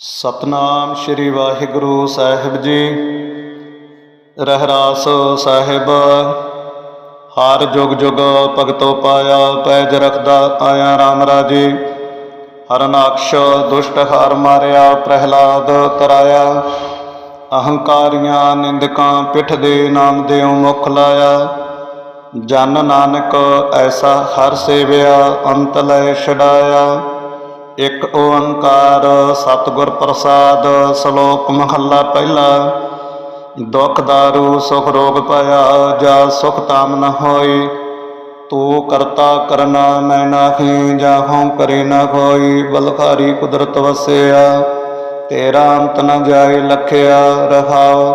ਸਤਨਾਮ ਸ੍ਰੀ ਵਾਹਿਗੁਰੂ ਸਾਹਿਬ ਜੀ। ਰਹਿਰਾਸ ਸਾਹਿਬ, ਹਰ ਜੁਗ ਜੁਗ ਭਗਤੋ ਪਾਇਆ, ਪੈਜ ਰਖਦਾ ਆਇਆ RAM ਰਾਜੇ। ਹਰਨਾਕਸ਼ ਦੁਸ਼ਟ ਹਾਰ ਮਾਰਿਆ, ਪ੍ਰਹਿਲਾਦ ਤਰਾਇਆ। ਅਹੰਕਾਰੀਆਂ ਨਿੰਦਕਾਂ ਪਿੱਠ ਦੇ ਨਾਮ ਦੇਉ ਮੁਖ ਲਾਇਆ। ਜਨ ਨਾਨਕ ਐਸਾ ਹਰ ਸੇਵਿਆ, ਅੰਤ ਲੈ ਛਡਾਇਆ। ਇੱਕ ਓੰਕਾਰ, ਸਤਿਗੁਰ ਪ੍ਰਸਾਦ, ਸ਼ਲੋਕ ਮਹੱਲਾ ਪਹਿਲਾ। ਦੁਖ ਦਾਰੂ, ਸੁਖ ਰੋਗ ਪਾਇਆ, ਜਾ ਸੁਖ ਤਾਮ ਨ ਹੋਈ, ਤੂੰ ਕਰਤਾ ਕਰਨਾ ਮੈਂ ਨਾਹੀ ਜਾਹੋਂ ਕਰੇ ਨਾ ਕੋਈ ਬਲਖਾਰੀ ਕੁਦਰਤ ਵਸਿਆ ਤੇਰਾ ਅੰਤ ਨ ਜਾਏ ਲਖਿਆ ਰਹਾਉ।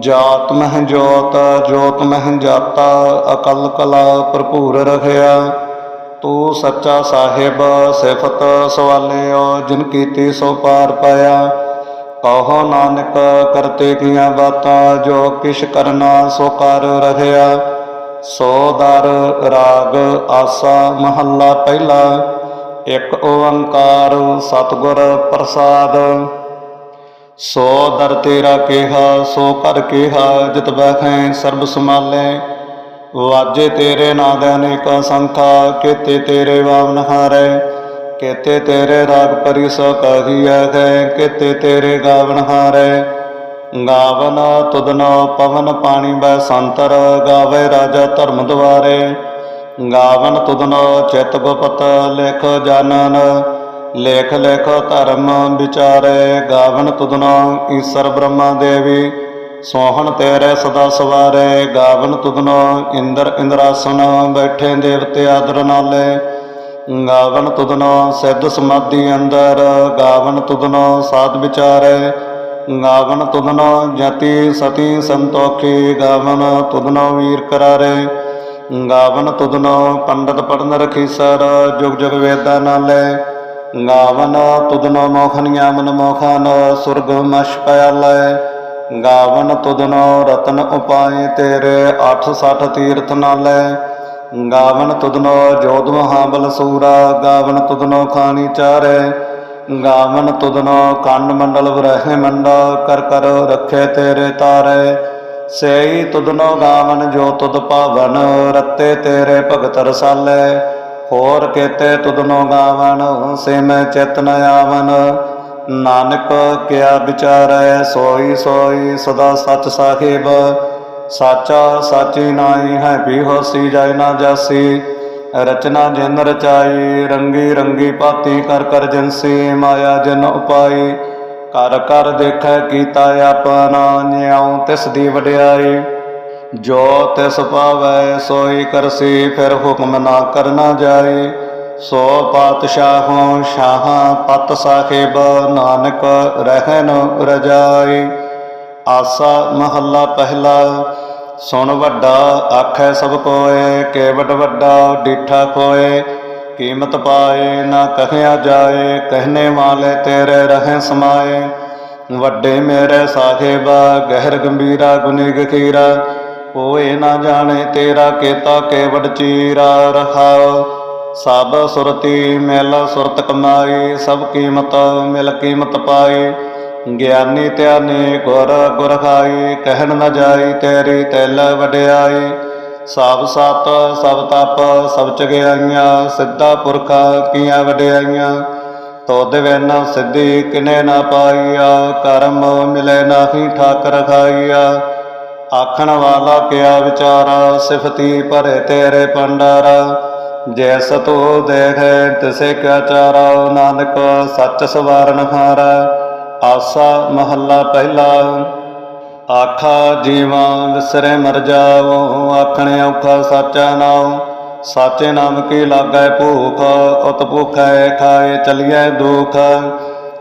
ਜਾਤ ਮਹਿ ਜੋਤ ਜੋਤ ਮਹਿ ਜਾਤਾ, ਅਕਲ ਕਲਾ ਭਰਪੂਰ ਰਖਿਆ ਤੂੰ ਸੱਚਾ ਸਾਹਿਬ ਸਿਫਤ ਸਵਾਲਿਓ, ਜਿਨ ਕੀਤੀ ਸੋ ਪਾਰ ਪਾਇਆ। ਕਹੋ ਨਾਨਕ, ਕਰਤੇ ਕੀਆਂ ਬਾਤਾਂ, ਜੋ ਕਿਛ ਕਰਨਾ ਸੋ ਕਰ ਰਹਿਆ ਸੋ ਦਰ, ਰਾਗ, ਆਸਾ, ਮਹੱਲਾ ਪਹਿਲਾ। ਇੱਕ ਓੰਕਾਰ, ਸਤਿਗੁਰ ਪ੍ਰਸਾਦ। ਸੋ ਦਰ ਤੇਰਾ ਕਿਹਾ, ਸੋ ਕਰ ਕਿਹਾ, ਜਿਤ ਬੈਠੈ ਸਰਬ ਸਮਾਲੇ ਵਾਜੇ ਤੇਰੇ ਨਾਦ ਅਨੇਕ ਸੰਖਾ, ਕੀਤੇ ਤੇਰੇ ਵਾਵਨ ਹਾਰੇ, ਕੀਤੇ ਤੇਰੇ ਰਾਗ ਪਰਿ ਸੋ ਕਹੀਐ ਹੈ ਕੀਤੇ ਤੇਰੇ ਗਾਵਨ ਹਾਰੇ। ਗਾਵਨ ਤੁਧਨੋ ਪਵਨ ਪਾਣੀ ਬੈ ਸੰਤਰ, ਗਾਵੇ ਰਾਜਾ ਧਰਮ ਦੁਆਰੇ। ਗਾਵਨ ਤੁਧਨੋ ਚਿਤ ਗੁਪਤ ਲਿਖ ਜਾਨਨ, ਲੇਖ ਲੇਖ ਧਰਮ ਵਿਚਾਰੇ। ਗਾਵਨ ਤੁਧਨੋ ਈਸ਼ਰ ਬ੍ਰਹਮਾ ਦੇਵੀ ਸੋਹਣ ਤੇਰੇ ਸਦਾ ਸਵਾਰੇ, ਗਾਵਨ ਤੁਧਨੋ, ਇੰਦਰ ਇੰਦਰਾਸਨ, ਬੈਠੇ ਦੇਵਤੇ ਆਦਰ ਨਾਲੇ। ਗਾਵਨ ਤੁਧਨੋ, ਸਿੱਧ ਸਮਾਧੀ ਅੰਦਰ, ਗਾਵਨ ਤੁਧਨੋ, ਸਾਧ ਵਿਚਾਰੇ। ਗਾਵਨ ਤੁਧਨੋ, ਜਤੀ ਸਤੀ ਸੰਤੋਖੀ, ਗਾਵਨ ਤੁਧਨੋ ਵੀਰ ਕਰਾਰੇ। ਗਾਵਨ ਤੁਧਨੋ, ਪੰਡਤ ਪੜਨ ਰਖੀਸਰ ਜੁਗ ਜੁਗ ਵੇਦਾਂ ਨਾਲੇ। ਗਾਵਨ ਤੁਧਨੋ ਮੋਖਨੀਆਂ ਮਨ ਮੋਖਨ ਸੁਰਗ ਮਸ਼ ਪਿਆਲੇ। ਗਾਵਨ ਤੁਧਨੋ ਰਤਨ ਉਪਾਏ ਤੇਰੇ 860 ਤੀਰਥ ਨਾਲੇ। ਗਾਵਨ ਤੁਧਨੋ ਜੋਧ ਮਹਾਬਲ ਸੂਰਾ, ਗਾਵਨ ਤੁਧਨੋ ਖਾਣੀ ਚਾਰੇ। ਗਾਵਨ ਤੁਧਨੋ ਕੰਡ ਮੰਡਲ ਬ੍ਰਹਿ ਮੰਡਾ, ਕਰ ਕਰ ਰੱਖੇ ਤੇਰੇ ਤਾਰੇ। ਸੇਈ ਤੁਧਨੋ ਗਾਵਨ ਜੋ ਤੁਧ ਭਾਵਨ ਰੱਤੇ ਤੇਰੇ ਭਗਤ ਰਸਾਲੇ। ਹੋਰ ਕੇਤੇ ਤੁਧਨੋ ਗਾਵਨ, ਸੇ ਮੈਂ ਚਿਤ ਨ ਆਵਨ। ਨਾਨਕ ਕਿਆ ਵਿਚਾਰੈ ਸੋਈ ਸੋਈ ਸਦਾ ਸਚ ਸਾਹਿਬ। ਸਾਚਾ ਸਾਚੀ ਨਾਈ ਹੈ ਵੀ ਹੋਸੀ ਜਾਇ ਨਾ ਜਾਸੀ। ਰਚਨਾ ਜਿਨ ਰਚਾਈ, ਰੰਗੀ ਰੰਗੀ ਪਾਤੀ ਕਰ ਕਰ ਜਿਨਸੀ, ਮਾਇਆ ਜਨ ਉਪਾਈ। ਕਰ ਕਰ ਦੇਖੈ ਕੀਤਾ ਆਪਣਾ ਨਿਆਉ ਤਿਸ ਦੀ ਵਡਿਆਈ। ਜੋ ਤਿਸ ਪਾਵੈ ਸੋਈ ਕਰਸੀ, ਫਿਰ ਹੁਕਮ ਨਾ ਕਰਨਾ ਜਾਏ ਸੋ ਪਾਤਸ਼ਾਹੋਂ ਸ਼ਾਹਾਂ ਪਤ ਸਾਹਿਬ, ਨਾਨਕ ਰਹਿਨ ਰਜਾਈ। ਆਸਾ ਮਹੱਲਾ ਪਹਿਲਾ, ਸੁਣ ਵੱਡਾ, ਆਖੈ ਸਭ ਕੋਏ, ਕੇਵਟ ਵੱਡਾ, ਡੀਠਾ ਕੋਏ ਕੀਮਤ ਪਾਏ, ਨਾ ਕਹਿਆ ਜਾਏ, ਕਹਿਨੇ ਵਾਲੇ ਤੇਰੇ ਰਹੇ ਸਮਾਏ। ਵੱਡੇ ਮੇਰੇ ਸਾਹਿਬ, ਗਹਿਰ ਗੰਭੀਰਾ ਗੁਨੀ ਗਖੀਰਾ ਕੋਏ ਨਾ ਜਾਣੇ ਤੇਰਾ, ਕੇਤਾ ਕੇਵਟ ਚੀਰਾ ਰਹਾਓ। ਸਭ ਸੁਰਤੀ ਮਿਲ ਸੁਰਤ ਕਮਾਈ, ਸਭ ਕੀਮਤ ਮਿਲ ਕੀਮਤ ਪਾਈ। ਗਿਆਨੀ ਧਿਆਨੀ ਗੁਰ ਗੁਰ ਖਾਈ ਕਹਿਣ ਨਾ ਜਾਈ ਤੇਰੀ ਤੈਲ ਵਡਿਆਈ। ਸਭ ਸਤ, ਸਭ ਤਪ, ਸਭ ਚਗਿਆਈਆਂ, ਸਿੱਧਾ ਪੁਰਖਾ ਕੀਆਂ ਵਡਿਆਈਆਂ। ਤੋਦ ਵੈਨ ਸਿੱਧੀ ਕਿਨੇ ਨਾ ਪਾਈਆ, ਕਰਮ ਮਿਲੇ ਨਾਹੀ ਠਾਕ ਖਾਈਆ। ਆਖਣ ਵਾਲਾ ਕਿਆ ਵਿਚਾਰਾ, ਸਿਫਤੀ ਭਰੇ ਤੇਰੇ ਪੰਡਾਰਾ ਜੈਸ ਤੋ ਦੇਖੈ ਤਿਸੇ ਕਿਆ ਚਾਰਾ, ਨਾਨਕ ਸੱਚ ਸਵਾਰਨ ਹਾਰਾ। ਆਸਾ ਮਹੱਲਾ ਪਹਿਲਾ, ਆਖਾ ਜੀਵਾ ਵਿਸਰੇ ਮਰ ਜਾਵੋ ਆਖਣੇ ਔਖਾ ਸਾਚਾ ਨਾਮ ਸਾਚੇ ਨਾਮ ਕੀ ਲਾਗੈ ਭੂਖ, ਉਤ ਭੁਖੈ ਖਾਏ ਚਲੀਐ ਦੁਖ।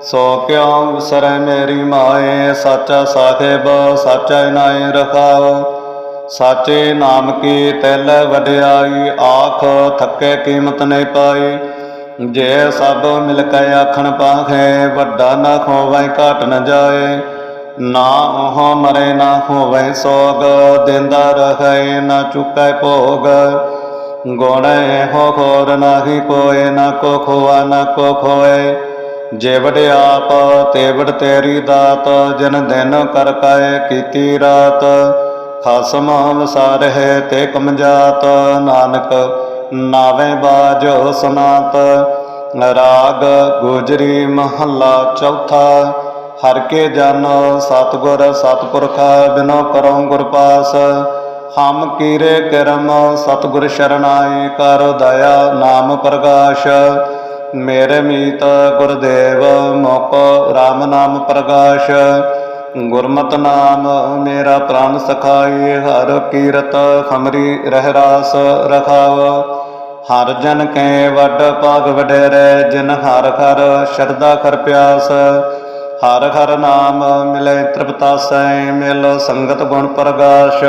ਸੋ ਕਿਉ ਵਿਸਰੈ ਮੇਰੀ ਮਾਏ, ਸਾਚਾ ਸਾਹਿਬ, ਸਾਚਾ ਇਨਾਏ ਰਖਾਓ। ਸਾਚੇ ਨਾਮ ਕੀ ਤੈਲ ਵਡਿਆਈ, ਆਖ ਥੱਕੇ ਕੀਮਤ ਨਹੀਂ ਪਾਈ। ਜੇ ਸਭ ਮਿਲ ਕੇ ਆਖਣ ਪਾਖੇ ਵੱਡਾ ਨਾ ਖੋਵੈ, ਘਟ ਨ ਜਾਏ। ਨਾ ਉਹ ਮਰੇ, ਨਾ ਹੋਵੇ ਸੋਗ, ਦਿੰਦਾ ਰਹੇ, ਨਾ ਚੁਕੈ ਭੋਗ। ਗੁਣ ਹੋ ਖੋਰ ਨਾਹੀ ਕੋਏ, ਨਾ ਕੋ ਖੋਆ, ਨਾ ਕੋ ਖੋਏ। ਜੇਵੜ ਆਪ ਤੇਵੜ ਤੇਰੀ ਦਾਤ, ਜਨ ਦਿਨ ਕਰ ਕਾਇ ਕੀਤੀ ਰਾਤ। ਖਸਮ ਵਸਾਰਹਿ ਤੇ ਕਮਜਾਤ, ਨਾਨਕ ਨਾਵੇਂ ਬਾਜ ਸੁਨਾਤ। ਰਾਗ ਗੁਜਰੀ ਮਹੱਲਾ ਚੌਥਾ, ਹਰ ਕੇ ਜਨ ਸਤਗੁਰ ਸਤਪੁਰਖ ਬਿਨੋ ਕਰੋ ਗੁਰ ਪਾਸ। ਹਮ ਕੀਰੇ ਕਰਮ ਸਤਗੁਰ ਸ਼ਰਨਾਏ ਕਰ ਦਇਆ ਨਾਮ ਪ੍ਰਗਾਸ਼। ਮੇਰੇ ਮੀਤ ਗੁਰਦੇਵ ਮੋਕ RAM ਨਾਮ ਪ੍ਰਗਾਸ਼। ਗੁਰਮਤ ਨਾਮ, ਮੇਰਾ ਪ੍ਰਾਨ ਸਖਾਈ ਹਰ ਕੀਰਤ ਖਮਰੀ ਰਹਿ ਰਾਸ ਰਖਾਵ। ਹਰ ਜਨ ਕੈ ਵੱਡ ਭਾਗ ਵਡੇਰੇ, ਜਿਨ ਹਰ ਹਰ ਸ਼ਰਦਾ ਕਰ ਪਿਆਸ। ਹਰ ਹਰ ਨਾਮ ਮਿਲੇ ਤ੍ਰਿਪਤਾਸੈ ਮਿਲ ਸੰਗਤ ਗੁਣ ਪ੍ਰਗਾਸ਼।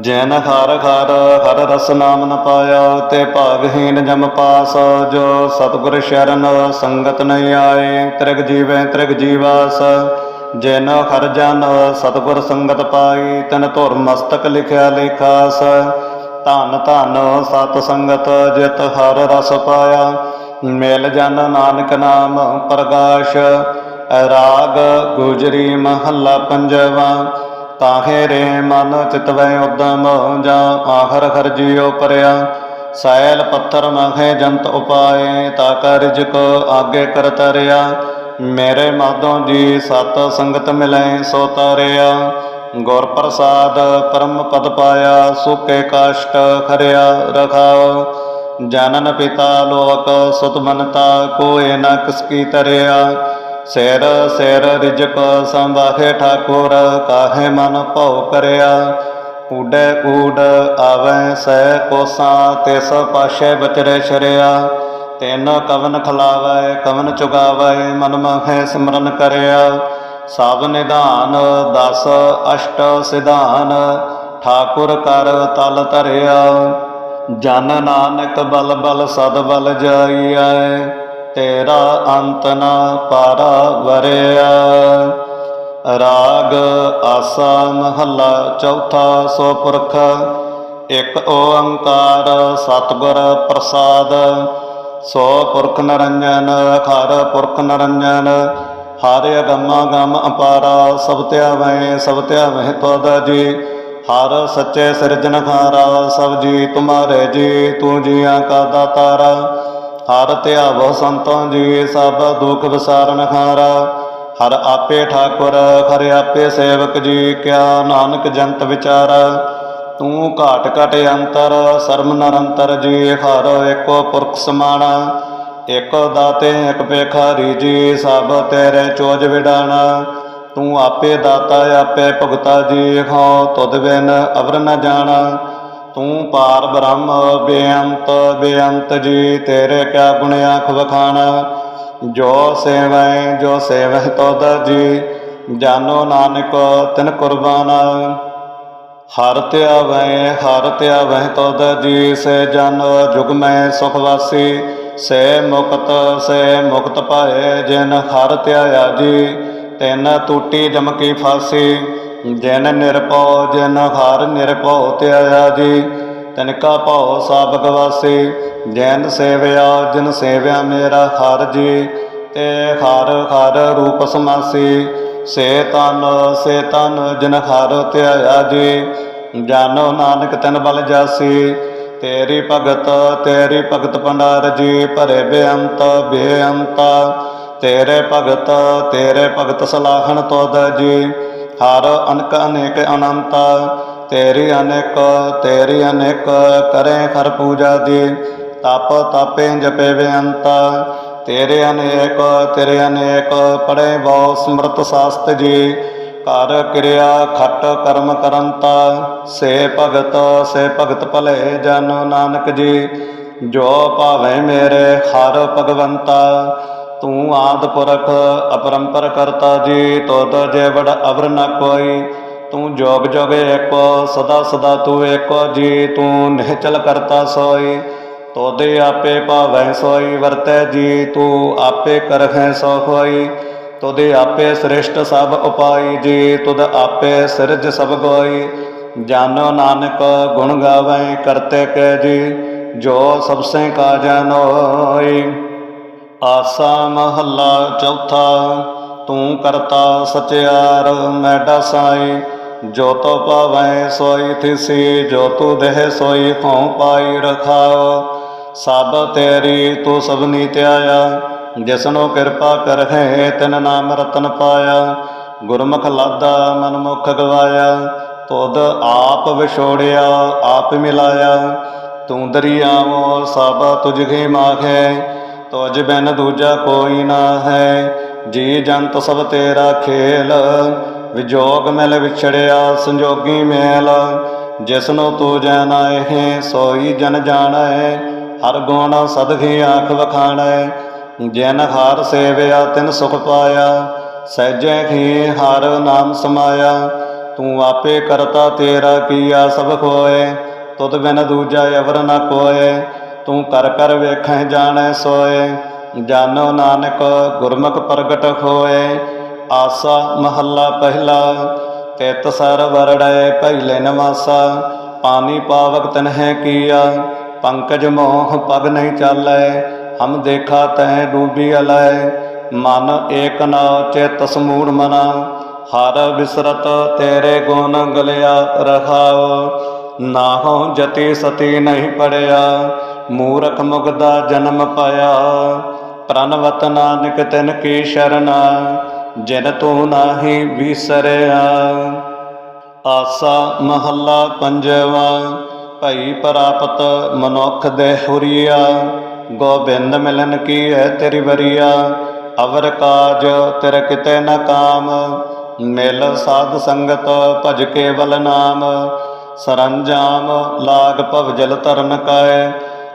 ਜਨ ਹਰ ਹਰ ਹਰ ਰਸ ਨਾਮ ਨ ਪਾਇਆ, ਤੇ ਭਾਗਹੀਨ ਜਮ ਪਾਸ। ਜੋ ਸਤਿਗੁਰ ਸ਼ਰਨ ਸੰਗਤ ਨਹੀਂ ਆਏ, ਤ੍ਰਿਗ ਜੀਵੈ ਤ੍ਰਿਗ ਜੀਵਾਸ। ਜਿਨ ਹਰ ਜਨ ਸਤਿਗੁਰ ਸੰਗਤ ਪਾਈ, ਤਨ ਧੁਰ ਮਸਤਕ ਲਿਖਿਆ ਲੇਖਾਸ। ਧਨ ਧਨ ਸਤ ਸੰਗਤ ਜਿਤ ਹਰ ਰਸ ਪਾਇਆ। ਮਿਲ ਜਨ ਨਾਨਕ ਨਾਮ ਪ੍ਰਗਾਸ਼। ਰਾਗ ਗੁਜਰੀ ਮਹੱਲਾ ਪੰਜਵਾ। ਤਾਹੇ ਰੇ ਮਨ ਚਿਤਵੈ ਉਦਮ ਜਾਂ ਆਖਰ ਖਰ ਜੀਉ ਪਰਿਆ। ਸੈਲ ਪੱਥਰ ਮਹੇ ਜੰਤ ਉਪਾਏ, ਤਾ ਕਾ ਰਿਜਕ ਆਗੇ ਕਰ ਮੇਰੇ ਮਾਧੋ ਜੀ ਸਤ ਸੰਗਤ ਮਿਲੈ, ਸੋ ਤਾਰਿਆ। ਗੁਰ ਪ੍ਰਸਾਦ ਪਰਮ ਪਦ ਪਾਇਆ, ਸੁਕੇ ਕਾਸ਼ਟ ਖਰਿਆ ਰਖਾਓ। ਜਨਨ ਪਿਤਾ ਲੋਕ ਸੁਤ ਮਨਤਾ, ਕੋਏ ਨ ਕਿਸ ਕੀ ਤਰਿਆ। ਸਿਰ ਸਿਰ ਰਿਜਕ ਸੰਭਾਖੇ ਠਾਕੁਰ, ਕਾਹੇ ਮਨ ਭਉ ਕਰਿਆ। ਊਡੇ ਊਡ ਆਵੈ, ਸਹਿ ਕੋਸਾਂ, ਤਿਸ ਪਾਸ਼ੇ ਬਚਰੇ ਸ਼ਰਿਆ। ਤਿੰਨ ਕਵਨ ਖਲਾਵੈ, ਕਵਨ ਚੁਗਾਵੈ, ਮਨ ਮਹੈ ਸਿਮਰਨ ਕਰਿਆ। ਸਭ ਨਿਧਾਨ ਦਸ ਅਸ਼ਟ ਸਿਧਾਨ, ਠਾਕੁਰ ਕਰ ਤਲ ਧਰਿਆ। ਜਨ ਨਾਨਕ ਬਲ ਬਲ ਸਦ ਬਲ ਜਾਈਐ, ਤੇਰਾ ਅੰਤ ਨਾ ਪਾਰਾ ਵਰਿਆ। ਰਾਗ ਆਸਾ ਮਹੱਲਾ ਚੌਥਾ ਸੋ ਪੁਰਖ, ਇਕ ਓੰਕਾਰ ਸਤਿਗੁਰ ਪ੍ਰਸਾਦ। ਸੋ ਪੁਰਖ ਨਰੰਜਨ ਖਰ ਪੁਰਖ ਨਰੰਜਨ, ਹਰ ਅਗੰਮਾ ਗਮ ਅਪਾਰਾ, ਸਭ ਤਿਆ ਧਿਆਵੈ ਸਭ ਧਿਆਵੈ ਤਦ ਜੀ। ਹਰ ਸੱਚੇ ਸਿਰਜਣਹਾਰਾ ਸਭ ਜੀ ਤੁਮਾਰੇ ਜੀ, ਤੂੰ ਜੀਆਂ ਕਾ ਦਾਤਾਰਾ। ਹਰ ਧਿਆਵੋ ਸੰਤੋਂ ਜੀ, ਸਭ ਦੁਖ ਵਿਸਾਰਨ ਹਾਰਾ ਹਰ ਆਪੇ ਠਾਕੁਰ, ਖਰ ਆਪੇ ਸੇਵਕ ਜੀ, ਕਿਆ ਨਾਨਕ ਜੰਤ ਵਿਚਾਰਾ। ਤੂੰ ਘਾਟ ਘਟ ਅੰਤਰ ਸਰਮ ਨਰੰਤਰ ਜੀ, ਹਰ ਏਕੋ ਪੁਰਖ ਸਮਾਣਾ। ਏਕੋ ਦਾਤੇ, ਇਕ ਪੇਖਾਰੀ ਜੀ, ਸਭ ਤੇਰੇ ਚੋਜ ਵਿਡਾਣਾ। ਤੂੰ ਆਪੇ ਦਾਤਾ, ਆਪੇ ਭਗਤਾ ਜੀ ਹੋ ਤੁਧ ਬਿਨ ਅਵਰ ਨ ਜਾਣਾ। ਤੂੰ ਪਾਰ ਬ੍ਰਹਮ, ਬੇਅੰਤ ਬੇਅੰਤ ਜੀ, ਤੇਰੇ ਕਿਆ ਗੁਣ ਆਖ ਵਖਾਣਾ। ਜੋ ਸੇਵੈ ਜੋ ਸੇਵੈ ਤੁਧ ਜੀ, ਜਾਨੋ ਨਾਨਕ ਤਿਨ ਕੁਰਬਾਨਾ। ਹਰ ਧਿਆਵੈ ਹਰ ਧਿਆਵੈ ਤੁਧ ਜੀ, ਸੇ ਜਨ ਜੁਗ ਮੈਂ ਸੁਖ ਵਾਸੀ। ਸੇ ਮੁਕਤ ਸੇ ਮੁਕਤ ਪਾਏ ਜਿਨ ਹਰ ਧਿਆਇਆ ਜੀ, ਤਿਨ ਟੂਟੀ ਜਮਕੀ ਫਾਸੀ। ਜਿਨ ਨਿਰਭਉ, ਜਿਨ ਹਰ ਨਿਰਭਉ ਧਿਆਇਆ ਜੀ, ਤਿਨ ਕਾ ਭਉ ਸਭ ਗਵਾਸੀ। ਜੈਨ ਸੇਵਿਆ, ਜਿਨ ਸੇਵਿਆ ਮੇਰਾ ਹਰ ਜੀ, ਤੇ ਹਰ ਹਰ ਰੂਪ ਸਮਾਸੀ। ਸੇ ਤਨ ਸੇ ਤਨ ਜਿਨ ਹਰ ਧਿਆਇਆ ਜੀ ਜਾਨੋ ਨਾਨਕ ਤਨ ਬਲ ਜਾਸੀ, ਤੇਰੀ ਭਗਤ ਤੇਰੀ ਭਗਤ ਭੰਡਾਰ ਜੀ, ਭਰੇ ਬੇਅੰਤ ਬੇਅੰਤ, ਤੇਰੇ ਭਗਤ ਤੇਰੇ ਭਗਤ ਸਲਾਹਣ ਤੋਦ ਜੀ, ਹਰ ਅਨਕ ਅਨੇਕ ਅਨੰਤ, ਤੇਰੀ ਅਨੇਕ ਤੇਰੀ ਅਨੇਕ ਕਰੇ ਖਰ ਪੂਜਾ ਦੀ ਤਪ ਤਪੇ ਜਪੇ ਬੇਅੰਤ ਤੇਰੇ ਅਨੇਕ ਤੇਰੇ ਅਨੇਕ ਪੜੇ ਬਹੁ ਸਮਰਤ ਸਾਸਤ ਜੀ। ਕਰ ਕਿਰਿਆ ਖਟ ਕਰਮ ਕਰੰਤਾ ਸੇ ਭਗਤ ਸੇ ਭਗਤ ਭਲੇ ਜਨ ਨਾਨਕ ਜੀ। ਜੋ ਭਾਵੇਂ ਮੇਰੇ ਹਰ ਭਗਵੰਤਾ, ਤੂੰ ਆਦ ਪੁਰਖ ਅਪਰੰਪਰ ਕਰਤਾ ਜੀ। ਤੋਦ ਜੇਵੜ ਅਵਰ ਨ ਕੋਈ, ਤੂੰ ਜੋਗ ਜੋਗ ਏਕੋ, ਸਦਾ ਸਦਾ ਤੂੰ ਏਕੋ ਜੀ। ਤੂੰ ਨਿਹਚਲ ਕਰਤਾ ਸੋਈ। ਤੋਦੇ ਆਪੇ ਭਾਵੈ ਸੋਈ, ਵਰਤੈ ਜੀ, ਤੂੰ ਆਪੇ ਕਰਖੈ ਸੋ ਹੋਈ ਤੁਦੇ ਆਪੇ ਸ੍ਰਿਸ਼ਟ ਸਭ ਉਪਾਈ, ਜੀ ਤੁਦ ਆਪੇ ਸਿਰਜ ਸਭ ਗੋਈ। ਜਾਨੋ ਨਾਨਕ ਗੁਣ ਗਾਵੈ, ਕਰਤੇ ਕੈ ਜੀ, ਜੋ ਸਭ ਸੇ ਕਾ ਜਾਨੋਈ ਆਸਾ ਮਹੱਲਾ ਚੌਥਾ, ਤੂੰ ਕਰਤਾ ਸਚਿਆਰ ਮੈਡਾ ਸਾਈ ਜੋ ਤੋ ਪਾਵੈ ਸੋਈ ਥਿਸੀ, ਜੋ ਤੂ ਦੇਹ ਸੋਈ, ਹਉ ਪਾਈ ਰਖਾਓ। ਸਭ ਤੇਰੀ ਤੂੰ ਸਭਨੀ ਧਿਆਇਆ ਜਿਸਨੂੰ ਕਿਰਪਾ ਕਰਹਿ, ਤਿਨ ਨਾਮ ਰਤਨ ਪਾਇਆ। ਗੁਰਮੁਖ ਲਾਦਾ ਮਨਮੁਖ ਗਵਾਇਆ, ਤੁਧ ਆਪ ਵਿਛੋੜਿਆ, ਆਪ ਮਿਲਾਇਆ। ਤੂੰ ਦਰਿਆਵੋ ਸਭ ਤੁਝੇ ਮਾਖੈ, ਤੁਝ ਬਿਨ ਦੂਜਾ ਕੋਈ ਨਾ ਹੈ। ਜੀ ਜੰਤ ਸਭ ਤੇਰਾ ਖੇਲ, ਵਿਜੋਗ ਮਿਲ ਵਿਛੜਿਆ, ਸੰਜੋਗੀ ਮੇਲ। ਜਿਸਨੂੰ ਤੂੰ ਜਾਣੈ ਸੋਈ ਜਨ ਜਾਣੈ ਹਰ ਗੁਣ ਸਦਖੀ ਆਖ ਵਖਾਣੈ, ਜਿਨ ਹਾਰ ਸੇਵਿਆ ਤਿਨ ਸੁਖ ਪਾਇਆ, ਸਹਿਜੈ ਹੀ ਹਰ ਨਾਮ ਸਮਾਇਆ। ਤੂੰ ਆਪੇ ਕਰਤਾ ਤੇਰਾ ਕੀਆ ਸਭ ਕੋਏ ਤੁਧ ਬਿਨ ਦੂਜਾ ਅਵਰ ਨ ਕੋਏ। ਤੂੰ ਕਰ ਕਰ ਵੇਖੈ ਜਾਣੈ ਸੋਏ ਜਾਨੋ ਨਾਨਕ ਗੁਰਮੁਖ ਪ੍ਰਗਟ ਹੋਏ। ਆਸਾ ਮਹੱਲਾ ਪਹਿਲਾ, ਤਿਤ ਸਰ ਵਰੜੈ ਪਹਿਲੇ ਨਵਾਸਾ, ਪਾਣੀ ਪਾਵਕ ਤਨਹਿ ਕੀਆ। ਪੰਕਜ ਮੋਹ ਪਗ ਨਹੀਂ ਚਾਲੈ, ਹਮ ਦੇਖਾ ਤੈ ਡੂਬੀ ਅਲੈ। ਮਨ ਏਕ ਨਾ ਚਿਤ ਸਮੂੜ ਮਨਾ, ਹਰ ਬਿਸਰਤ ਤੇਰੇ ਗੁਣ ਗਲਿਆ ਰਖਾਓ ਨਾਹੋ ਜਤੀ ਸਤੀ ਨਹੀਂ ਪੜਿਆ, ਮੂਰਖ ਮੁਗਦਾ ਜਨਮ ਪਾਇਆ। ਪ੍ਰਨਵਤ ਨਾਨਕ ਤਿਨ ਕੀ ਸ਼ਰਨਾ, ਜਿਨ ਤੂੰ ਨਾਹੀ ਵਿਸਰਿਆ। ਆਸਾ ਮਹੱਲਾ ਪੰਜਵਾ ਭਈ ਪ੍ਰਾਪਤ ਮਨੁੱਖ ਦੇ ਹੁਰੀਆ, ਗੋਬਿੰਦ ਮਿਲਨ ਕੀ ਹੈ ਤੇਰੀ ਵਰੀਆ? ਅਵਰ ਕਾਜ ਤੇਰੇ ਕਿਤੇ ਨਾ ਕਾਮ, ਮਿਲ ਸਾਧ ਸੰਗਤ ਭਜ ਕੇਵਲ ਨਾਮ। ਸਰੰਜਾਮ ਲਾਗ ਭਵ ਜਲ ਤਰਨ ਕਾਇ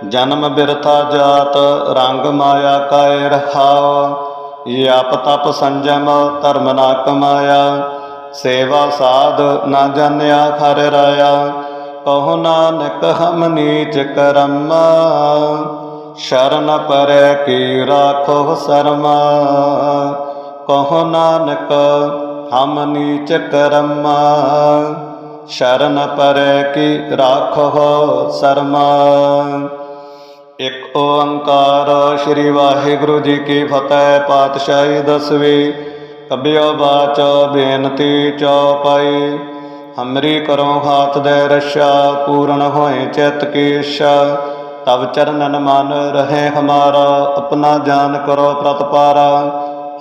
ਜਨਮ ਬਿਰਥਾ ਜਾਤ ਰੰਗ ਮਾਇਆ ਕਾਇ ਰਹਾਉ। ਯਾਪ ਤਪ ਸੰਜਮ ਧਰਮ ਨਾ ਕਮਾਇਆ, ਸੇਵਾ ਸਾਧ ਨਾ ਜਾਣਿਆ ਖਰ ਰਾਇਆ। ਕਹੋ ਨਾਨਕ, ਹਮ ਨੀਚ ਕਰਮ। ਸ਼ਰਨ ਪਰੈ ਕੀ ਰਾਖੋ ਸਰਮਾ। ਕਹੋ ਨਾਨਕ, ਹਮ ਨੀਚ ਕਰਮ। ਸ਼ਰਨ ਪਰੈ ਕੀ ਰਾਖੋ ਸਰਮਾ। ਇੱਕ ਓੰਕਾਰ ਸ੍ਰੀ ਵਾਹਿਗੁਰੂ ਜੀ ਕੀ ਫਤਿਹ, ਪਾਤਸ਼ਾਹੀ ਦਸਵੀਂ। ਕਬਿਓ ਬਾਚ, ਬੇਨਤੀ ਚਉਪਾਈ ਹਮਰੀ ਕਰੋ, ਹਾਥ ਦੇ ਰਸ਼ਾ, ਪੂਰਨ ਹੋਏ ਚਿਤ ਕੀ ਇੱਛਾ ਤਬ ਚਰਨਨ ਮਨ ਰਹੇ ਹਮਾਰਾ, ਆਪਣਾ ਜਾਨ ਕਰੋ ਪ੍ਰਤਪਾਰਾ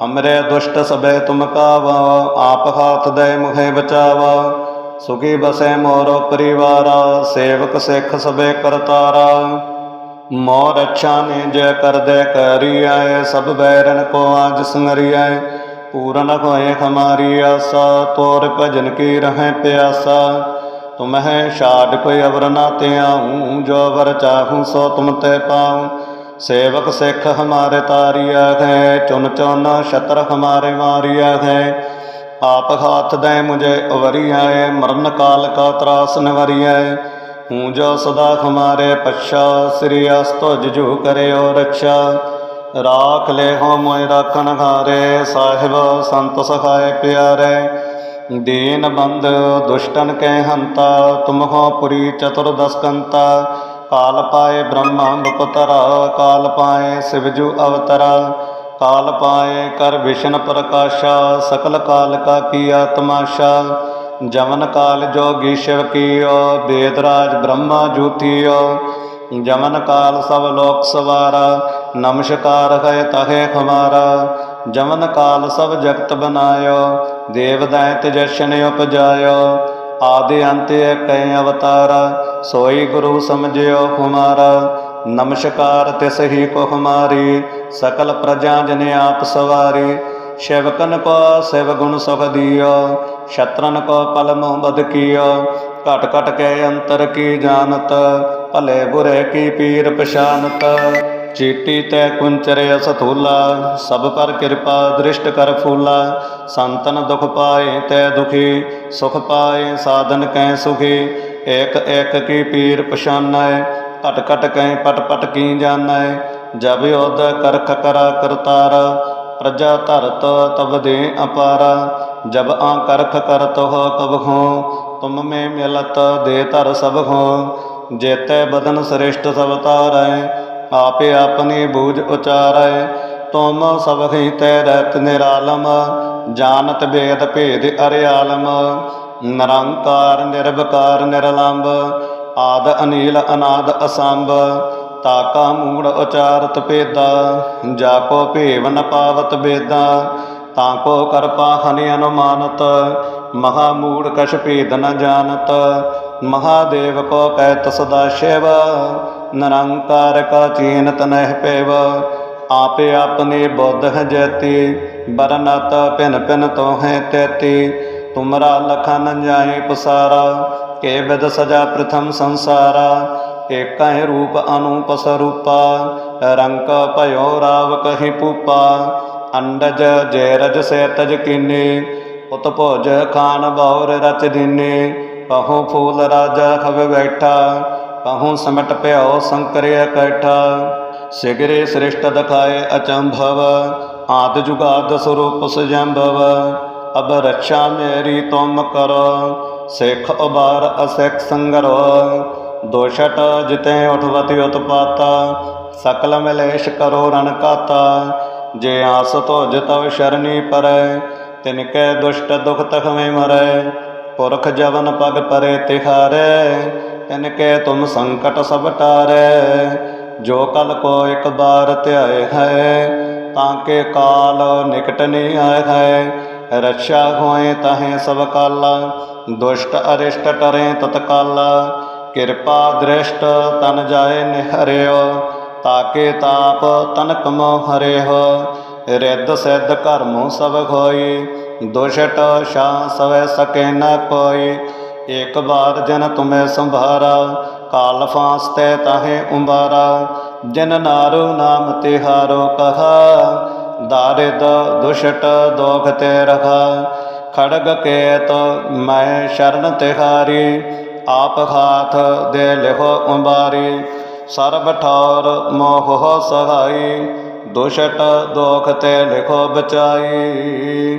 ਹਮਰੇ ਦੁਸ਼ਟ ਸਭੇ ਤੁਮ ਕਾਵਾ, ਆਪ ਹਾਥ ਦੇ ਮੁਹੇ ਬਚਾਵਾ। ਸੁਖੀ ਬਸੇ ਮੋਰੋ ਪਰਿਵਾਰਾ, ਸੇਵਕ ਸਿੱਖ ਸਭੇ ਕਰਤਾਰਾ। ਮੋਰ ਅੱਛਾ ਨੇ ਜੈ ਕਰਦੈ ਕਰੀ ਆਏ ਸਭ ਬੈਰਨ ਕੋ ਆਜ ਸੰਗਰਿਆਏ ਪੂਰਨ ਹੋਏ ਹਮਾਰੀ ਆਸਾ, ਤੋਰ ਭਜਨ ਕੀ ਰਹੇ ਪਿਆਸਾ। ਤੁਮਹਿ ਛਾੜ ਕੋਈ ਅਵਰ ਨਾ ਤਿਆਹੂੰ ਜੋ ਵਰ ਚਾਹੂੰ ਸੋ ਤੁਮ ਤੇ ਪਾਉ। ਸੇਵਕ ਸਿੱਖ ਹਮਾਰੇ ਤਾਰਿਆ ਹੈ ਚੁਨ ਚੁਨ ਛਤਰ ਹਮਾਰੇ ਮਾਰਿਆ ਹੈ। ਆਪ ਹਾਥ ਦੇ ਮੁਝੇ ਅਵਰਿਆਏ ਮਰਨ ਕਾਲ ਕਾ ਤਰਾਸ ਨਵਰਿਆਏ ਹੂੰ ਜੋ ਸਦਾ ਹਮਾਰੇ ਪਛਾ, ਸ੍ਰੀ ਅਸਤੋ ਜਜੂ ਕਰਿਓ ਰਖਸ਼ਾ ਰਾਖ ਲੈ ਹੋ ਮੋਇ ਰਾਖਣ ਹਾਰੇ ਸਾਹਿਬ ਸੰਤ ਸਖਾਏ ਪਿਆਰੇ। ਦੀਨ ਬੰਦ ਦੁਸ਼ਟਨ ਕੈ ਹੰਤਾ, ਤੁਮ ਹੋ ਪੁਰੀ ਚਤੁਰਦਸ ਕੰਤਾ ਕਾਲ ਪਾਏ ਬ੍ਰਹਮਾ ਬਪਤਰਾ ਕਾਲ ਪਾਏ ਸਿਵਜੂ ਅਵਤਰਾ। ਕਾਲ ਪਾਏ ਕਰ ਵਿਸ਼ਨ ਪ੍ਰਕਾਸ਼ਾ, ਸਕਲ ਕਾਲ ਕਾ ਕੀਆ ਤਮਾਸ਼ਾ ਜਮਨ ਕਾਲ ਜੋਗੀ ਸ਼ਿਵ ਕੀਓ, ਬੇਦ ਰਾਜ ਬ੍ਰਹਮਾ ਜੂਤੀਓ। ਜਮਨ ਕਾਲ ਸਭ ਲੋਕ ਸਵਾਰਾ। ਨਮਸਕਾਰ ਹੈ ਤਹੇ ਖਮਾਰਾ, ਜਮਨ ਕਾਲ ਸਭ ਜਗਤ ਬਨਾਇਓ, ਦੇਵ ਦੈਤ ਜਸ਼ਨ ਉਪਜਾਇਓ, ਆਦਿ ਅੰਤ ਕੈ ਅਵਤਾਰ, ਸੋਈ ਗੁਰੂ ਸਮਝਿਓ ਖੁਮਾਰਾ ਨਮਸਕਾਰ ਤਿਸ ਹੀ ਕੋ ਹਮਾਰੀ ਸਕਲ ਪ੍ਰਜਾ ਜਨ ਆਪ ਸਵਾਰੀ ਸ਼ਿਵਕਨ ਕੋ ਸਿਵ ਗੁਣ ਸੁਖ ਦਿਓ, ਸ਼ਤਰਨ ਕੋ ਪਲ ਮੋਹ ਬਦ ਕੀਓ, ਘਟ ਘਟ ਕੇ ਅੰਤਰ ਕੀ ਜਾਣਤ, ਭਲੇ ਬੁਰੇ ਕੀ ਪੀਰ ਪਛਾਨਤ। ਚੀਟੀ ਤੈ ਕੁੰਚਰੇ ਸਥੂਲਾ ਸਭ ਪਰ ਕਿਰਪਾ ਦ੍ਰਿਸ਼ਟ ਕਰ ਫੂਲਾ। ਸੰਤਨ ਦੁਖ ਪਾਏ ਤੈ ਦੁਖੀ, ਸੁਖ ਪਾਏ ਸਾਧਨ ਕੈ ਸੁਖੀ। ਏਕ ਏਕ ਕੀ ਪੀਰ ਪਛਾਨੈ, ਘਟ ਘਟ ਕੈ ਪਟ ਪਟ ਕੀ ਜਾਣੈ। ਜਬ ਉਦ ਕਰਖ ਕਰਾ ਕਰਤਾਰ, ਪ੍ਰਜਾ ਧਰਤ ਤਬ ਦੇ ਅਪਾਰਾ। ਜਬ ਆ ਕਰਖ ਕਰਤ ਹੋ ਕਬ ਹੋ ਤੁਮ ਮੇ ਮਿਲਤ ਦੇ ਧਰ ਸਭ ਹੋ ਜੇਤੇ ਬਦਨ ਸ੍ਰਿਸ਼ਟ ਸਭ ਤਾਰੈ ਆਪੇ ਆਪਣੀ ਬੂਝ ਉਚਾਰੈ, ਤੁਮ ਸਭਹਿ ਤੈ ਰਹਿਤ ਨਿਰਾਲਮ, ਜਾਣਤ ਬੇਦ ਭੇਦ ਅਰਿਆਲਮ। ਨਿਰੰਕਾਰ ਨਿਰਭਕਾਰ ਨਿਰਲੰਭ ਆਦ ਅਨੀਲ, ਅਨਾਦ ਅਸੰਭ, ਤਾਕਾ ਮੂੜ ਉਚਾਰਤ ਭੇਦਾ ਜਾ ਕੋ ਭੇਵ ਨ ਪਾਵਤ ਬੇਦਾ ਤਾਂ ਕੋ ਕਰਪਾ ਹਨਿ ਅਨੁਮਾਨਤ, ਮਹਾ ਮੂੜ ਕਛ ਭੇਦ ਨ ਜਾਣਤ। ਮਹਾਦੇਵ ਕੋ ਕਹਿਤ ਸਦਾ ਸ਼ਿਵ, ਨਿਰੰਕਾਰ ਕਾ ਚੀਨ ਨਹਿ ਪੈਵ। ਆਪੇ ਆਪਣੇ ਬੁੱਧ ਜੈਤੀ, ਬਰਨਤ ਪਿਨ ਪਿਨ ਤੋਹੈ ਤੈਤੀ। ਤੁਮਰਾ ਲਖਨ ਜਾਏ ਪਸਾਰਾ, ਕੇ ਵਿਦ ਸਜਾ ਪ੍ਰਥਮ ਸੰਸਾਰਾ। ਏਕੈ ਰੂਪ ਅਨੂਪ ਸਰੂਪਾ ਰੰਕ ਭਇਓ ਰਾਵ ਕਹੀ ਪੂਪਾ ਅੰਡਜ ਜੈ ਰਜ ਸੇ ਤਜ ਕੀਨੇ ਉਤ ਭੋਜ ਖਾਨ ਬੌਰ ਰਚ ਦੀਨੇ। ਕਹੋ ਫੂਲ ਰਾਜਾ ਖਵ ਬੈਠਾ ਕਹੋ ਸਮਟ ਭਇਓ ਸੰਕਰਿਆ ਕੈਠਾ। ਸਿਗਰੇ ਸ੍ਰਿਸ਼ਟ ਦਿਖਾਏ ਅਚੰਭਵ, ਆਦ ਜੁਗਾਦ ਸਰੂਪ ਸਜੰਭਵ। ਅਬ ਰੱਛਾ ਮੇਰੀ ਤੁਮ ਕਰੋ, ਸਿੱਖ ਉਬਾਰ ਅਸਿੱਖ ਸੰਗਰੋ। ਦੋਸ਼ਟ ਜਿਤੇ ਉਠਵਤੀ ਉਤਪਾਤਾ, ਸਕਲ ਮਲੇਸ਼ ਕਰੋ ਰਣ ਕਾਤਾ। ਜੇ ਆਸ ਤੁਜ ਤਵ ਸ਼ਰਨੀ ਪਰੈ ਤਿਨ ਕੈ ਦੁਸ਼ਟ ਦੁਖ ਤਖਵੇਂ ਮਰੈ। ਪੁਰਖ ਜਵਨ ਪਗ ਪਰੇ ਤਿਹਾਰੈ, ਤਿਨ ਕੈ ਤੁਮ ਸੰਕਟ ਸਭ ਟਾਰੈ। ਜੋ ਕਲ ਕੋ ਇਕ ਬਾਰ ਧਿਆਏ ਹੈ, ਤਾਂ ਕੇ ਕਾਲ ਨਿਕਟ ਨਹੀਂ ਆਏ ਹੈ। ਰੱਛਾ ਹੋਏ ਤਹੇ ਸਭ ਕਾਲਾ, ਦੁਸ਼ਟ ਅਰਿਸ਼ਟ ਟਰੇ ਤਤਕਾਲ। ਕਿਰਪਾ ਦ੍ਰਿਸ਼ਟ ਤਨ ਜਾਏ ਨਿਹਰਿਓ ਤਾਕੇ ਤਾਪ ਤਨ ਕਮੋ ਹਰਿਓ। ਰਿੱਧ ਸਿੱਧ ਕਰਮੋ ਸਭ ਹੋਈ ਦੁਸ਼ਟ ਸ਼ਾ ਸਵੈ ਸਕੈ ਨ ਕੋਈ। ਇੱਕ ਬਾਰ ਜਨ ਤੁਮੈ ਸੰਭਾਰਾ, ਕਾਲ ਫਾਸਤੇ ਤਾਹੇ ਉੰਬਾਰਾ। ਜਨ ਨਾਰੋ ਨਾਮ ਤਿਹਾਰੋ ਕਹਾ, ਦਾਰਿਦ ਦੁਸ਼ਟ ਦੋਖ ਤੇ ਰਖਾ ਖੜਗ ਕੇਤ ਮੈਂ ਸ਼ਰਨ ਤਿਹਾਰੀ, ਆਪ ਹਾਥ ਦੇ ਲਿਖੋ ਉੰਬਾਰੀ। ਸਰਬ ਠੌਰ ਮੋਹ ਸਹਾਈ, ਦੁਸ਼ਟ ਦੋਖ ਤੇ ਲਿਖੋ ਬਚਾਈ।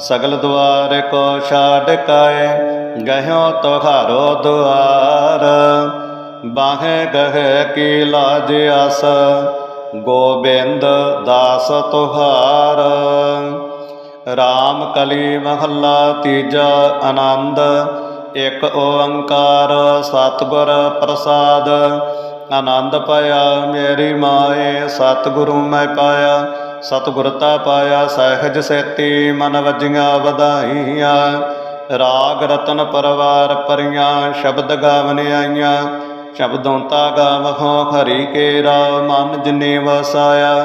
ਸਗਲ ਦੁਆਰ ਕੋ ਛਾੜ ਕਾਏ, ਗਹਿਓ ਤੁਹਾਰੋ ਦੁਆਰ। ਬਾਹੇ ਗਹਿ ਕੀ ਲਾਜ ਆਸ, ਗੋਬਿੰਦ ਦਾਸ ਤੁਹਾਰ। ਰਾਮ ਕਲੀ ਮਹੱਲਾ ਤੀਜਾ ਆਨੰਦ, ਇਕ ਓੰਕਾਰ ਸਤਿਗੁਰ ਪ੍ਰਸਾਦ। ਆਨੰਦ ਪਾਇਆ ਮੇਰੀ ਮਾਏ, ਸਤਿਗੁਰੂ ਮੈਂ ਪਾਇਆ ਸਤਿਗੁਰਤਾ ਪਾਇਆ ਸਹਿਜ ਸੇਤੀ, ਮਨ ਵਜੀਆਂ ਵਧਾਈਆਂ। ਰਾਗ ਰਤਨ ਪਰਵਾਰ ਪਰੀਆਂ, ਸ਼ਬਦ ਗਾਵਨ ਆਈਆਂ। ਸ਼ਬਦੋਂ ਤਾ ਗਾਵਹੋ ਹਰੀ ਕੇ ਰਾ ਮਨ ਜਿਨੇ ਵਸਾਇਆ।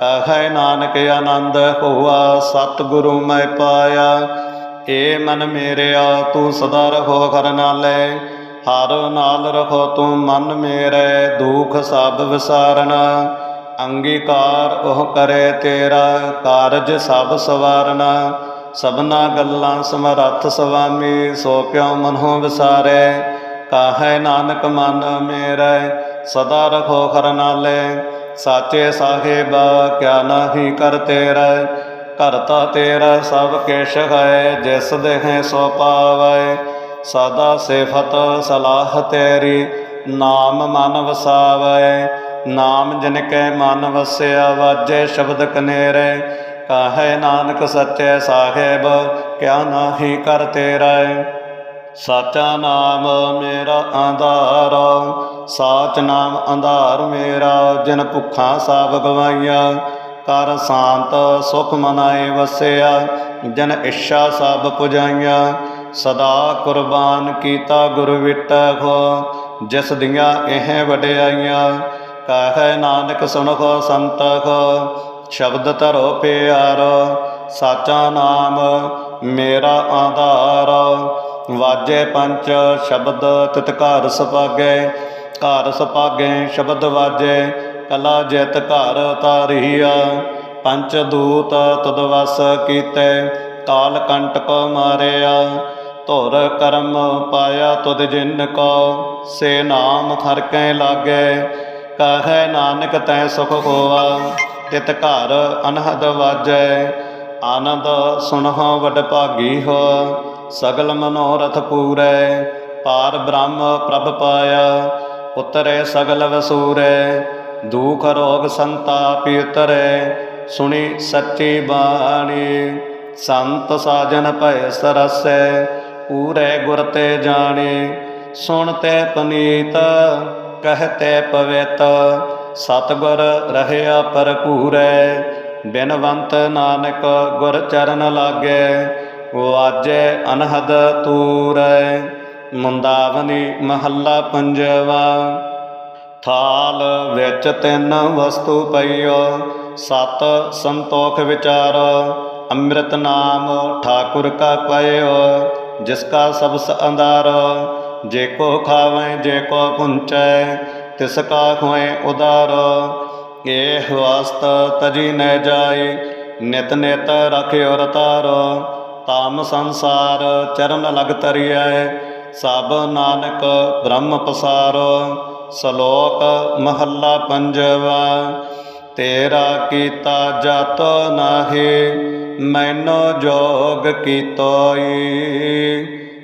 ਕਹੈ ਨਾਨਕ ਆਨੰਦ ਹੋਆ, ਸਤਿਗੁਰੂ ਮੈਂ ਪਾਇਆ। ਏ ਮਨ ਮੇਰਿਆ, ਤੂੰ ਸਦਾ ਰਹੋ ਹਰ ਨਾਲੇ। ਹਰ ਨਾਲ ਰਹੋ ਤੂੰ ਮਨ ਮੇਰੇ, ਦੁਖ ਸਭ ਵਿਸਾਰਨਾ। ਅੰਗੀਕਾਰ ਉਹ ਕਰੇ ਤੇਰਾ, ਕਾਰਜ ਸਭ ਸਵਾਰਨਾ। ਸਭਨਾ ਗੱਲਾਂ ਸਮਰੱਥ ਸੁਆਮੀ ਸੋ ਕਿਉ ਮਨੋ ਵਿਸਾਰੇ। ਕਾਹੈ ਨਾਨਕ ਮਨ ਮੇਰੇ, ਸਦਾ ਰਖੋ ਖਰਨਾਲੇ ਸਾਚੇ ਸਾਹਿਬ, ਕਿਆ ਨਾਹੀ ਕਰ ਤੇਰਾ। ਕਰਤਾ ਤੇਰਾ, ਸਭ ਕਿਛ ਹੈ, ਜਿਸ ਦੇਹ ਸੋ ਪਾਵੈ। ਸਦਾ ਸਿਫਤ ਸਲਾਹ ਤੇਰੀ, ਨਾਮ ਮਨ ਵਸਾਵੈ। ਨਾਮ ਜਿਨ ਕੈ ਮਨ ਵਸਿਆ, ਵਾਜੈ ਸ਼ਬਦ ਕਨੇਰੇ। ਕਾਹੈ ਨਾਨਕ ਸੱਚੇ ਸਾਹਿਬ, ਕਿਆ ਨਾਹੀ ਕਰ ਤੇਰਾ। ਸਾਚਾ ਨਾਮ ਮੇਰਾ ਆਧਾਰ ਸਾਚ ਨਾਮ ਆਧਾਰ ਮੇਰਾ, ਜਿਨ ਭੁੱਖਾਂ ਸਾਬ ਗਵਾਈਆਂ ਕਰ ਸ਼ਾਂਤ ਸੁਖ ਮਨਾਏ ਵਸਿਆ, ਜਨ ਇੱਛਾ ਸਭ ਪੁਜਾਈਆਂ। ਸਦਾ ਕੁਰਬਾਨ ਕੀਤਾ ਗੁਰ ਵਿਟਹੁ ਜਿਸ ਦੀਆਂ ਇਹ ਵਡਿਆਈਆਂ। ਕਹੈ ਨਾਨਕ ਸੁਣਖੋ ਸੰਤਖ, ਸ਼ਬਦ ਧਰੋ ਪਿਆਰ, ਸਾਚਾ ਨਾਮ ਮੇਰਾ ਆਧਾਰ। ਵਾਜੇ ਪੰਚ ਸ਼ਬਦ ਤਿਤ ਘਰ ਸੁਭਾਗੇ ਘਰ ਸੁਭਾਗੇ ਸ਼ਬਦ ਵਾਜੇ, ਕਲਾ ਜਿਤ ਘਰ ਤਾਰੀਆ ਪੰਚ ਦੂਤ ਤੁਧ ਵਸ ਕੀਤੇ, ਕਾਲ ਕੰਟਕ ਮਾਰਿਆ। ਧੁਰ ਕਰਮ ਪਾਇਆ ਤੁਧ ਜਿਨ ਕੋ, ਸੇ ਨਾਮ ਹਰ ਕੈ ਲਾਗੇ। ਕਹੈ ਨਾਨਕ ਤੈ ਸੁਖ ਹੋਆ, ਤਿਤ ਘਰ ਅਨਹਦ ਵਾਜੈ। ਆਨੰਦ ਸੁਨਹੁ ਵਡ ਭਾਗੀ ਹੋ, ਸਗਲ ਮਨੋਰਥ ਪੂਰੈ, ਪਾਰ ਬ੍ਰਹਮ ਪ੍ਰਭ ਪਾਇਆ ਉਤਰੇ ਸਗਲ ਵਸੂਰੇ। ਦੁਖ ਰੋਗ ਸੰਤਾਪ ਉਤਰੇ ਸੁਣੀ ਸੱਚੀ ਬਾਣੀ। ਸੰਤ ਸਾਜਨ ਭੈ ਸਰਸੈ, ਪੂਰੇ ਗੁਰ ਤੇ ਜਾਣੇ, ਸੁਣ ਤੇ ਪਨੀਤ। ਕਹਤੇ ਪਵਿੱਤ, ਸਤਗੁਰ ਰਹਿਆ ਭਰਪੂਰੈ, ਬਿਨਵੰਤ ਨਾਨਕ ਗੁਰ ਚਰਨ ਲਾਗੇ ਵਾਜੈ ਅਨਹਦ ਤੂਰੈ, ਮੁੰਦਾਵਨੀ ਮਹੱਲਾ ਪੰਜਵਾ। ਥਾਲ ਵਿੱਚ ਤਿੰਨ ਵਸਤੂ ਪਈਓ, ਸਤ ਸੰਤੋਖ ਵਿਚਾਰ, ਅੰਮ੍ਰਿਤ ਨਾਮ ਠਾਕੁਰ ਕਾ ਪਇਓ, ਜਿਸ ਕਾ ਸਬਸ ਅੰਦਾਰ ਜੇ ਕੋ ਖਾਵੇਂ, ਜੇ ਕੋ ਪੁੰਚੈ, ਤਿਸ ਕਾ ਹੋਏ ਉਦਾਰ। ਇਹ ਵਸਤ ਤਜੀ ਨ ਜਾਏ, ਨਿਤ ਨਿਤ ਰਖਿਓ ਰਤਾਰ। ਤਾਮ ਸੰਸਾਰ ਚਰਨ ਲਗ ਤਰੀਐ, ਸਭ ਨਾਨਕ ਬ੍ਰਹਮ ਪਸਾਰੋ। ਸ਼ਲੋਕ ਮਹੱਲਾ ਪੰਜਵਾ, ਤੇਰਾ ਕੀਤਾ ਜਤ ਨਾਹੀ, ਮੈਨੋ ਜੋਗ ਕੀਤੋਈ।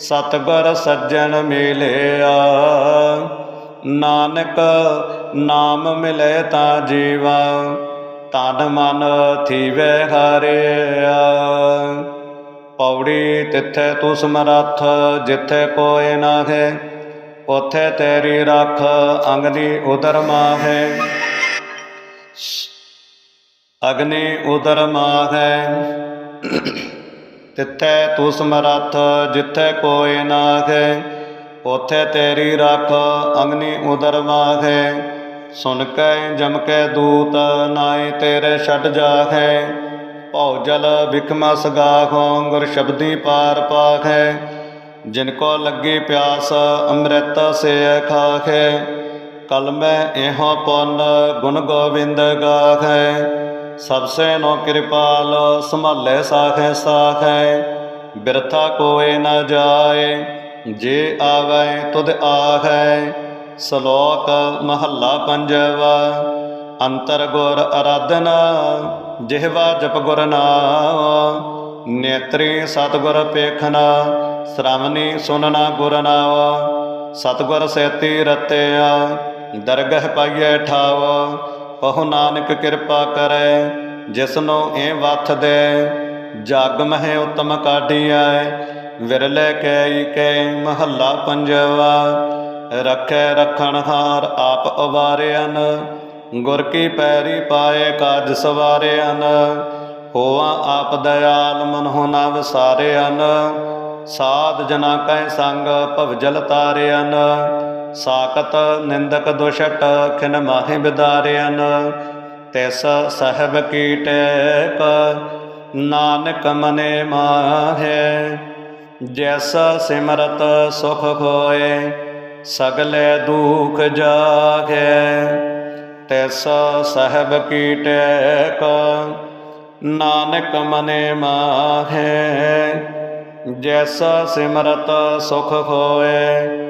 ਸਤਗੁਰ ਸੱਜਣ ਮਿਲਿਆ। ਨਾਨਕ ਨਾਮ ਮਿਲੇ ਤਾਂ ਜੀਵਾ, ਤਨ ਮਨ ਥੀਵੈ ਹਰਿਆ। ਪੌੜੀ ਤਿੱਥੇ ਤੂੰ ਸਮਰੱਥ, ਜਿੱਥੇ ਕੋਏ ਨਾ ਹੈ ਉਥੇ ਤੇਰੀ ਰੱਖ ਅੰਗ ਦੀ ਉਦਰ ਮਾਹੈ। ਅਗਨੀ ਉਦਰ ਮਾਹੈ। ਤਿੱਥੇ ਤੂੰ ਸਮਰੱਥ, ਜਿੱਥੇ ਕੋਏ ਨਾ ਹੈ ਉਥੇ ਤੇਰੀ ਰੱਖ ਅਗਨੀ ਉਦਰ ਮਾਹੈ ਸੁਣ ਕੇ ਜਮ ਕੇ ਦੂਤ ਨਾਏ ਤੇਰੇ ਛੱਡ ਜਾਹੈ। ਭਉ ਜਲ ਵਿਖਮ ਸਗਾਖੋਂ ਗੁਰ ਸ਼ਬਦੀ ਪਾਰ ਪਾਖੈ ਜਿਨ ਕੋ ਲੱਗੀ ਪਿਆਸ, ਅੰਮ੍ਰਿਤ ਸੇ ਖਾਖੈ ਕਲਮੈ ਇਹੋ ਪੁੰਨ ਗੁਣ ਗੋਬਿੰਦ ਗਾਖੈ ਸਭ ਸੇ ਨੋ ਕਿਰਪਾਲ, ਸੰਭਾਲੇ ਸਾਖੈ ਸਾਖੈ ਬਿਰਥਾ ਕੋਏ ਨ ਜਾਏ, ਜੇ ਆਵੈ ਤੁਧ ਆਖੈ ਸ਼ਲੋਕ ਮਹੱਲਾ ਪੰਜਵਾ, ਅੰਤਰ ਗੁਰ ਅਰਾਧਨਾ ਜਿਹਵਾ ਜਪ ਗੁਰ ਨਾਮ, ਨੇਤਰੀ ਸਤਗੁਰ ਪੇਖਣਾ ਸ਼ਰਵਨੀ ਸੁਨਣਾ ਗੁਰ ਨਾਮ, ਸਤਗੁਰ ਸੇਤੀ ਰਤਿਆ, ਦਰਗਹ ਪਾਈਏ ਠਾਵ ਕਹੋ ਨਾਨਕ ਕਿਰਪਾ ਕਰੈ, ਜਿਸਨੂੰ ਇਹ ਵਥ ਦੇ। ਜਗ ਮਹਿ ਉਤਮ ਕਾਢੀਐ, ਵਿਰਲੇ ਕੈ ਕੈ ਮਹੱਲਾ ਪੰਜਵਾ। ਰੱਖੈ ਰਖਣ ਹਾਰ ਆਪ ਉਵਾਰਿਆਨ ਗੁਰ ਕੀ ਪੈਰੀ ਪਾਏ ਕਾਜ ਸਵਾਰਿਆਨ ਹੋਆ ਆਪ ਦਇਆਲ ਮਨਹੁ ਨਾ ਵਿਸਾਰਿਆਨ ਸਾਧ ਜਨਾ ਕੈ ਸੰਗ ਭਵਜਲ ਤਾਰਿਆਨ ਸਾਕਤ ਨਿੰਦਕ ਦੁਸ਼ਟ, ਖਿਨ ਮਾਹੇ ਬਿਦਾਰਿਆਨ ਤਿਸ ਸਹਿਬ ਕੀ ਟੇਕ, ਨਾਨਕ ਮਨੇ ਮਾਹੇ। ਜੈਸ ਸਿਮਰਤ ਸੁਖ ਹੋਏ ਸਗਲੇ ਦੁਖ ਜਾਗੇ। ਤੈਸਾ ਸਹਿਬ ਕੀ ਟੇਕ, ਨਾਨਕ ਮਨੇ ਮਾਹੇ। ਜੈਸਾ ਸਿਮਰਤ ਸੁਖ ਹੋਏ